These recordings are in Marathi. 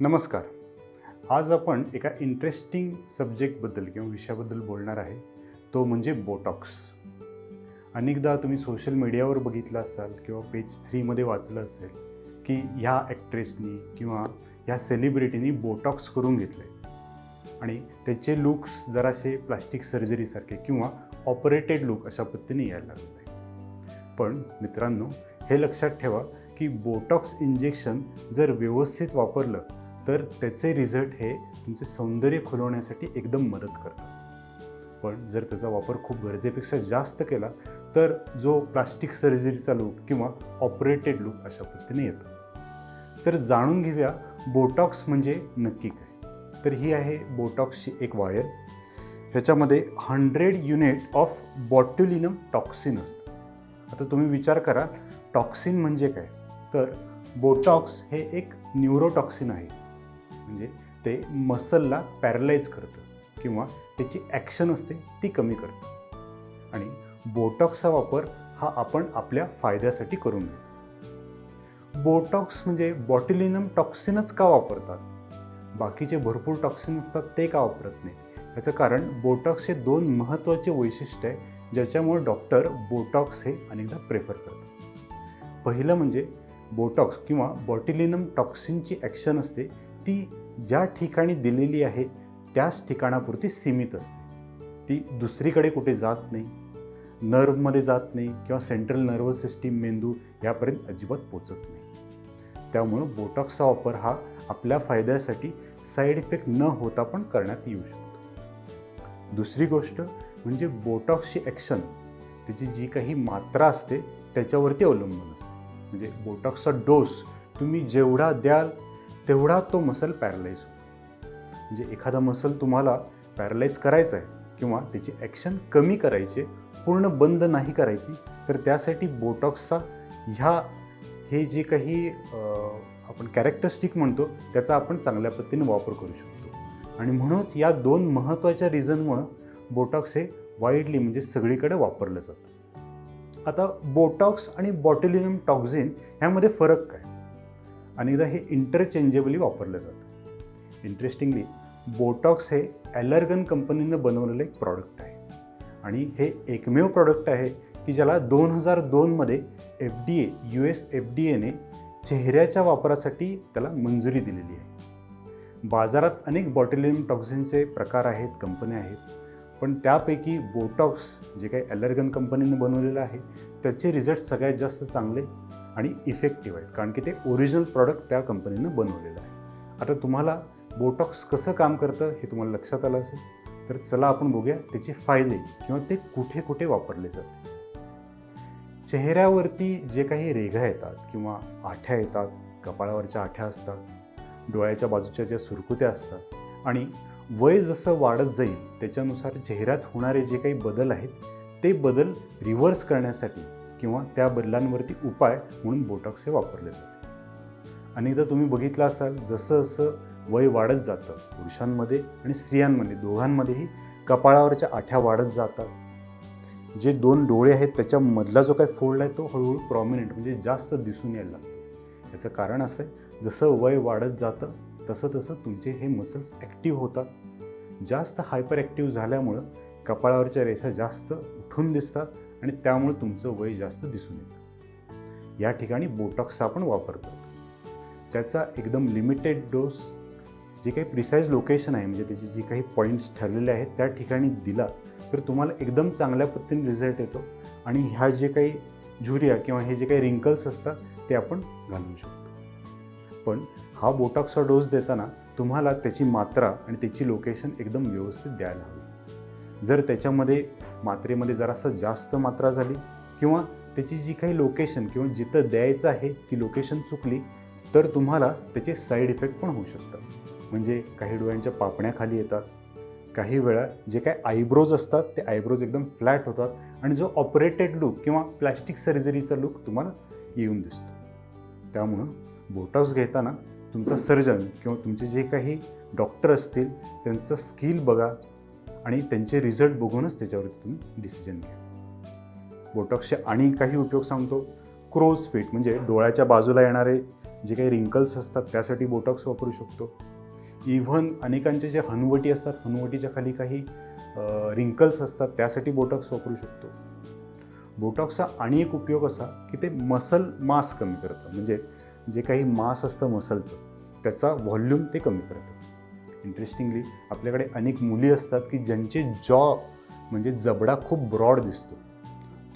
नमस्कार. आज आपण एका इंटरेस्टिंग सब्जेक्टबद्दल किंवा विषयाबद्दल बोलणार आहे. तो म्हणजे बोटॉक्स अनेकदा तुम्ही सोशल मीडियावर बघितलं असाल किंवा पेज थ्रीमध्ये वाचलं असेल की ह्या ॲक्ट्रेसनी किंवा ह्या सेलिब्रिटीनी बोटॉक्स करून घेतलं आहे आणि त्याचे लुक्स जरासे प्लास्टिक सर्जरीसारखे किंवा ऑपरेटेड लुक अशा पद्धतीने यायला लागले आहे पण मित्रांनो हे लक्षात ठेवा की बोटॉक्स इंजेक्शन जर व्यवस्थित वापरलं तर त्याचे रिझल्ट हे तुमचे सौंदर्य खुलवण्यासाठी एकदम मदत करतात पण जर त्याचा वापर खूप गरजेपेक्षा जास्त केला तर जो प्लास्टिक सर्जरीचा लूक किंवा ऑपरेटेड लूक अशा पद्धतीने येतो. तर जाणून घेऊया बोटॉक्स म्हणजे नक्की काय. तर ही आहे बोटॉक्सची एक वायर ह्याच्यामध्ये hundred unit of botulinum toxin असतं. आता तुम्ही विचार करा टॉक्सिन म्हणजे काय? तर बोटॉक्स हे एक न्यूरोटॉक्सिन आहे. म्हणजे ते मसलला पॅरलाईज करतं किंवा त्याची ॲक्शन असते ती कमी करतं. आणि बोटॉक्सचा वापर हा आपण आपल्या फायद्यासाठी करून घेतो. बोटॉक्स म्हणजे बॉटिलिनम टॉक्सिनच का वापरतात? बाकीचे भरपूर टॉक्सिन असतात ते का वापरत नाही? याचं कारण बोटॉक्सचे दोन महत्त्वाचे वैशिष्ट्य आहे ज्याच्यामुळे डॉक्टर बोटॉक्स हे अनेकदा प्रेफर करतात. पहिलं म्हणजे बोटॉक्स किंवा बॉटिलिनम टॉक्सिनची ॲक्शन असते ती ज्या ठिकाणी दिलेली आहे त्याच ठिकाणापुरती सीमित असते. ती दुसरीकडे कुठे जात नाही. नर्वमध्ये जात नाही किंवा सेंट्रल नर्वस सिस्टीम मेंदू यापर्यंत अजिबात पोचत नाही. त्यामुळं बोटॉक्सचा वापर हा आपल्या फायद्यासाठी साईड इफेक्ट न होता पण करण्यात येऊ शकतो. दुसरी गोष्ट म्हणजे बोटॉक्सची ॲक्शन त्याची जी काही मात्रा असते त्याच्यावरती अवलंबून असते. म्हणजे बोटॉक्सचा डोस तुम्ही जेवढा द्याल तेवढा तो मसल पॅरलाईज होतो. म्हणजे एखादा मसल तुम्हाला पॅरलाईज करायचा आहे किंवा त्याची ॲक्शन कमी करायची पूर्ण बंद नाही करायची तर त्यासाठी बोटॉक्सचा ह्या हे जे काही आपण कॅरेक्टरिस्टिक म्हणतो त्याचा आपण चांगल्या पद्धतीने वापर करू शकतो. आणि म्हणूनच या दोन महत्त्वाच्या रिझनमुळं बोटॉक्स हे वाईडली म्हणजे सगळीकडे वापरलं जातं. आता बोटॉक्स आणि बॉट्युलिनम टॉक्झिन ह्यामध्ये फरक काय? अनेकदा हे इंटरचेंजेबली वापरलं जातं. इंटरेस्टिंगली बोटॉक्स हे ॲलर्गन कंपनीनं बनवलेलं एक प्रॉडक्ट आहे. आणि हे एकमेव प्रॉडक्ट आहे की ज्याला दोन हजार दोनमध्ये F D A U S F D एने चेहऱ्याच्या वापरासाठी त्याला मंजुरी दिलेली आहे. बाजारात अनेक बॉटिलियम टॉक्झिनचे प्रकार आहेत कंपन्या आहेत. पण त्यापैकी बोटॉक्स जे काही ॲलर्गन कंपनीने बनवलेलं आहे त्याचे रिझल्ट सगळ्यात जास्त चांगले आणि इफेक्टिव्ह आहेत. कारण की ते ओरिजिनल प्रॉडक्ट त्या कंपनीनं बनवलेलं आहे. आता तुम्हाला बोटॉक्स कसं काम करतं हे तुम्हाला लक्षात आलं असेल तर चला आपण बघूया त्याचे फायदे किंवा ते कुठे कुठे वापरले जाते चेहऱ्यावरती जे काही रेघा येतात किंवा आठ्या येतात कपाळावरच्या आठ्या असतात डोळ्याच्या बाजूच्या ज्या सुरकुत्या असतात आणि वय जसं वाढत जाईल त्याच्यानुसार चेहऱ्यात होणारे जे काही बदल आहेत ते बदल रिव्हर्स करण्यासाठी किंवा त्या बदलांवरती उपाय म्हणून बोटॉक्स हे वापरले जाते. अनेकदा तुम्ही बघितलं असाल जसं जसं वय वाढत जातं पुरुषांमध्ये आणि स्त्रियांमध्ये दोघांमध्येही कपाळावरच्या आठ्या वाढत जातात. जे दोन डोळे आहेत त्याच्यामधला जो काही फोल्ड आहे तो हळूहळू प्रॉमिनंट म्हणजे जास्त दिसून यायला लागतो. याचं कारण असं आहे जसं वय वाढत जातं तसं तसं तुमचे हे मसल्स ॲक्टिव्ह होतात. जास्त हायपर ॲक्टिव्ह झाल्यामुळं कपाळावरच्या रेषा जास्त उठून दिसतात आणि त्यामुळे तुमचं वय जास्त दिसून येतं. या ठिकाणी बोटॉक्सचा आपण वापर करतो त्याचा एकदम लिमिटेड डोस जे काही प्रिसाईज लोकेशन आहे म्हणजे त्याचे जे काही पॉईंट्स ठरलेले आहेत त्या ठिकाणी दिला तर तुम्हाला एकदम चांगल्या पद्धतीने रिझल्ट येतो. आणि ह्या जे काही झुरिया किंवा हे जे काही रिंकल्स असतात ते आपण घालवू शकतो. पण हा बोटॉक्सचा डोस देताना तुम्हाला त्याची मात्रा आणि त्याची लोकेशन एकदम व्यवस्थित द्यायला हवी. जर त्याच्यामध्ये मात्रेमध्ये जरासं जास्त मात्रा झाली किंवा त्याची जी काही लोकेशन किंवा जिथं द्यायचं आहे ती लोकेशन चुकली तर तुम्हाला त्याचे साईड इफेक्ट पण होऊ शकतात. म्हणजे काही डोळ्यांच्या पापण्या खाली येतात. काही वेळा जे काही आयब्रोज असतात ते आयब्रोज एकदम फ्लॅट होतात आणि जो ऑपरेटेड लुक किंवा प्लॅस्टिक सर्जरीचा लुक तुम्हाला येऊन दिसतो. त्यामुळं बोटॉक्स घेताना तुमचा सर्जन किंवा तुमचे जे काही डॉक्टर असतील त्यांचं स्किल बघा आणि त्यांचे रिझल्ट बघूनच त्याच्यावरती तुम्ही डिसिजन घ्या. बोटॉक्सचे आणि काही उपयोग सांगतो. क्रोज फिट म्हणजे डोळ्याच्या बाजूला येणारे जे काही रिंकल्स असतात त्यासाठी बोटॉक्स वापरू शकतो. इव्हन अनेकांचे जे हनवटी असतात हनवटीच्या खाली काही रिंकल्स असतात त्यासाठी बोटॉक्स वापरू शकतो. बोटॉक्सचा आणि एक उपयोग असा की ते मसल मास कमी करतं म्हणजे जे काही मास असतं मसलचं त्याचा व्हॉल्यूम ते कमी करतं. इंटरेस्टिंगली आपल्याकडे अनेक मुली असतात की ज्यांचे जॉ म्हणजे जबडा खूप ब्रॉड दिसतो.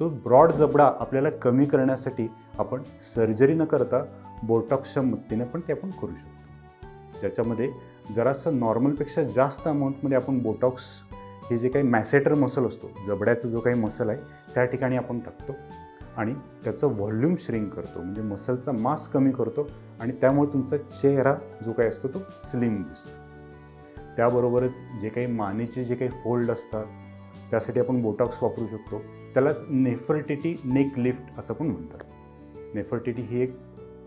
तो ब्रॉड जबडा आपल्याला कमी करण्यासाठी आपण सर्जरी न करता बोटॉक्सच्या मदतीने पण ते आपण करू शकतो. ज्याच्यामध्ये जरासं नॉर्मलपेक्षा जास्त अमाऊंटमध्ये आपण बोटॉक्स हे जे काही मॅसेटर मसल असतो जबड्याचा जो काही मसल आहे त्या ठिकाणी आपण टाकतो. आणि त्याचं व्हॉल्यूम श्रिंक करतो म्हणजे मसलचा मास कमी करतो आणि त्यामुळे तुमचा चेहरा जो काही असतो तो स्लिम दिसतो. त्याबरोबरच जे काही मानेचे जे काही फोल्ड असतात त्यासाठी आपण बोटॉक्स वापरू शकतो. त्यालाच नेफर्टिटी नेक लिफ्ट असं पण म्हणतात. नेफर्टिटी ही एक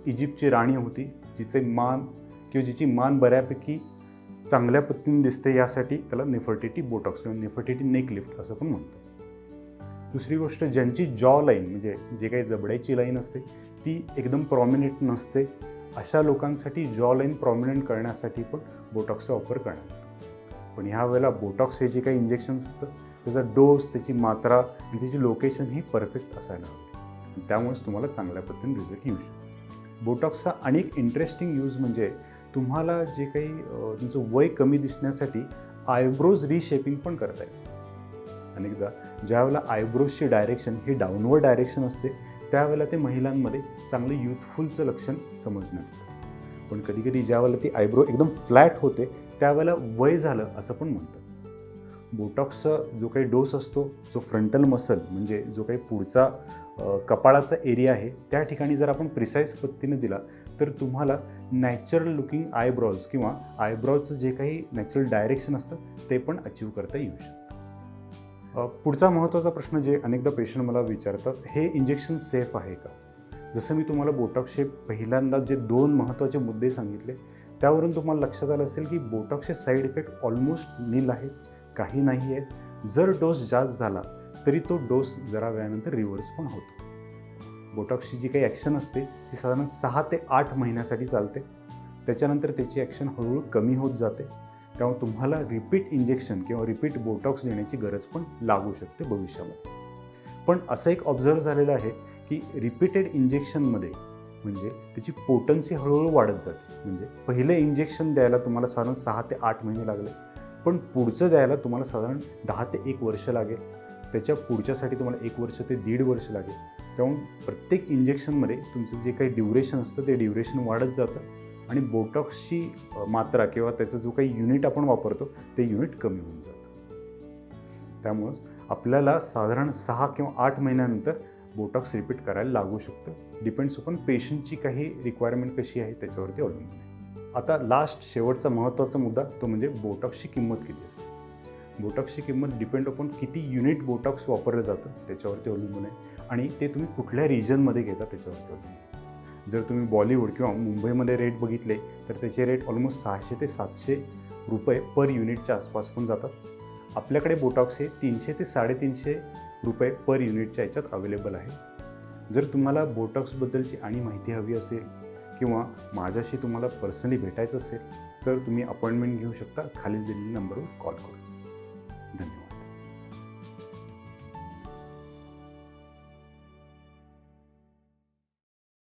इजिप्तची राणी होती जिचे मान किंवा जिची मान बऱ्यापैकी चांगल्या पद्धतीने दिसते यासाठी त्याला नेफर्टिटी बोटॉक्स किंवा नेफर्टिटी नेक लिफ्ट असं पण म्हणतात. दुसरी गोष्ट ज्यांची जॉ लाईन म्हणजे जे काही जबड्याची लाईन असते ती एकदम प्रॉमिनेंट नसते. अशा लोकांसाठी जॉ लाईन प्रॉमिनंट करण्यासाठी पण बोटॉक्सचा वापर करण्यात येतो. पण ह्या वेळेला बोटॉक्स हे जे काही इंजेक्शन असतं त्याचा डोस त्याची मात्रा आणि त्याची लोकेशन ही परफेक्ट असायला हवी. त्यामुळेच तुम्हाला चांगल्या पद्धतीने रिझल्ट येऊ शकतो. बोटॉक्सचा अनेक इंटरेस्टिंग यूज म्हणजे तुम्हाला जे काही तुमचं वय कमी दिसण्यासाठी आयब्रोज रिशेपिंग पण करता येईल अनेकदा ज्यावेळेला आयब्रोजची डायरेक्शन ही डाऊनवर्ड डायरेक्शन असते त्यावेळेला ते महिलांमध्ये चांगलं युथफुलचं लक्षण समजण्यात येतं. पण कधीकधी ज्यावेळेला ती आयब्रो एकदम फ्लॅट होते त्यावेळेला वय झालं असं पण म्हणतात. बोटॉक्सचा जो काही डोस असतो जो फ्रंटल मसल म्हणजे जो काही पुढचा कपाळाचा एरिया आहे त्या ठिकाणी जर आपण प्रिसाईज पद्धतीने दिला तर तुम्हाला नॅचरल लुकिंग आयब्रॉज किंवा आयब्रॉजचं जे काही नॅचरल डायरेक्शन असतं ते पण अचीव करता येऊ शकतं. पुढचा महत्त्वाचा प्रश्न जे अनेकदा पेशंट मला विचारतात हे इंजेक्शन सेफ आहे का? जसं मी तुम्हाला बोटॉक्सचे पहिल्यांदा जे दोन महत्त्वाचे मुद्दे सांगितले त्यावरून तुम्हाला लक्षात आलं असेल की बोटॉक्सचे साईड इफेक्ट ऑलमोस्ट नील आहेत काही नाही आहेत जर डोस जास्त झाला तरी तो डोस जरा वेळानंतर रिव्हर्स पण होतो. बोटॉक्सची जी काही ॲक्शन असते ती साधारण सहा ते आठ महिन्यासाठी चालते. त्याच्यानंतर त्याची ॲक्शन हळूहळू कमी होत जाते. त्यामुळे तुम्हाला रिपीट इंजेक्शन किंवा रिपीट बोटॉक्स देण्याची गरज पण लागू शकते भविष्यामध्ये. पण असं एक ऑब्झर्व झालेलं आहे की रिपीटेड इंजेक्शनमध्ये म्हणजे त्याची पोटन्सी हळूहळू वाढत जाते. म्हणजे पहिलं इंजेक्शन द्यायला तुम्हाला साधारण सहा ते आठ महिने लागले पण पुढचं द्यायला तुम्हाला साधारण दहा ते एक वर्ष लागेल. त्याच्या पुढच्यासाठी तुम्हाला एक वर्ष ते दीड वर्ष लागेल. त्यामुळे प्रत्येक इंजेक्शनमध्ये तुमचं जे काही ड्युरेशन असतं ते ड्युरेशन वाढत जातं. आणि बोटॉक्सची मात्रा किंवा त्याचं जो काही युनिट आपण वापरतो ते युनिट कमी होऊन जातं. त्यामुळं आपल्याला साधारण सहा किंवा आठ महिन्यानंतर बोटॉक्स रिपीट करायला लागू शकतं. डिपेंड्स अपॉन पेशंटची काही रिक्वायरमेंट कशी आहे त्याच्यावरती अवलंबून आहे. आता लास्ट शेवटचा महत्त्वाचा मुद्दा तो म्हणजे बोटॉक्सची किंमत किती असते? बोटॉक्सची किंमत डिपेंड अपॉन किती युनिट बोटॉक्स वापरलं जातं त्याच्यावरती अवलंबून आहे. आणि ते तुम्ही कुठल्या रिजनमध्ये घेता त्याच्यावरती अवलंबून आहे. जर तुम्ही बॉलिवूड किंवा मुंबईमध्ये रेट बघितले तर त्याचे रेट ऑलमोस्ट सहाशे ते सातशे रुपये पर युनिटच्या आसपास पण जातात. आपल्याकडे बोटॉक्स हे तीनशे ते साडेतीनशे रुपये पर युनिटच्या याच्यात अवेलेबल आहे. जर तुम्हाला बोटॉक्सबद्दलची आणि माहिती हवी असेल किंवा माझ्याशी तुम्हाला पर्सनली भेटायचं असेल तर तुम्ही अपॉइंटमेंट घेऊ शकता. खालील दिलेल्या नंबरवर कॉल करून